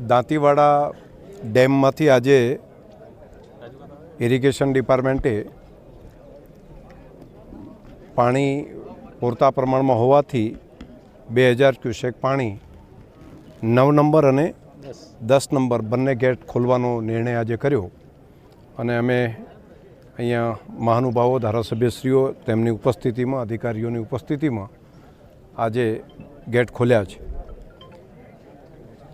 દાંતીવાડા ડેમમાંથી આજે ઇરિગેશન ડિપાર્ટમેન્ટે પાણી પૂરતા પ્રમાણમાં હોવાથી બે હજાર ક્યુસેક પાણી નવ નંબર અને દસ નંબર બંને ગેટ ખોલવાનો નિર્ણય આજે કર્યો. અને અમે અહીંયા મહાનુભાવો ધારાસભ્યશ્રીઓ તેમની ઉપસ્થિતિમાં અધિકારીઓની ઉપસ્થિતિમાં આજે ગેટ ખોલ્યા છે.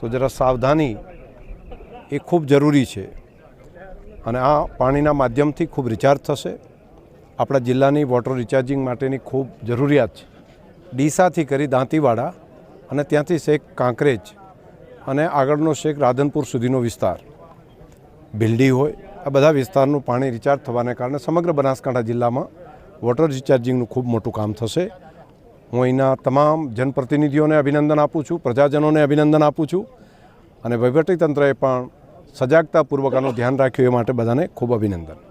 તો જરા સાવધાની એ ખૂબ જરૂરી છે. અને આ પાણીના માધ્યમથી ખૂબ રિચાર્જ થશે. આપણા જિલ્લાની વોટર રિચાર્જિંગ માટેની ખૂબ જરૂરિયાત છે. ડીસાથી કરી દાંતીવાડા અને ત્યાંથી શેખ કાંકરેજ અને આગળનો શેખ રાધનપુર સુધીનો વિસ્તાર. ભીલડી હોય, આ બધા વિસ્તારનું પાણી રિચાર્જ થવાને કારણે સમગ્ર બનાસકાંઠા જિલ્લામાં વોટર રિચાર્જિંગનું ખૂબ મોટું કામ થશે. હું અહીંના તમામ જનપ્રતિનિધિઓને અભિનંદન આપું છું, પ્રજાજનોને અભિનંદન આપું છું અને વહીવટીતંત્રએ પણ સજાગતાપૂર્વક આનું ધ્યાન રાખ્યું એ માટે બધાને ખૂબ અભિનંદન.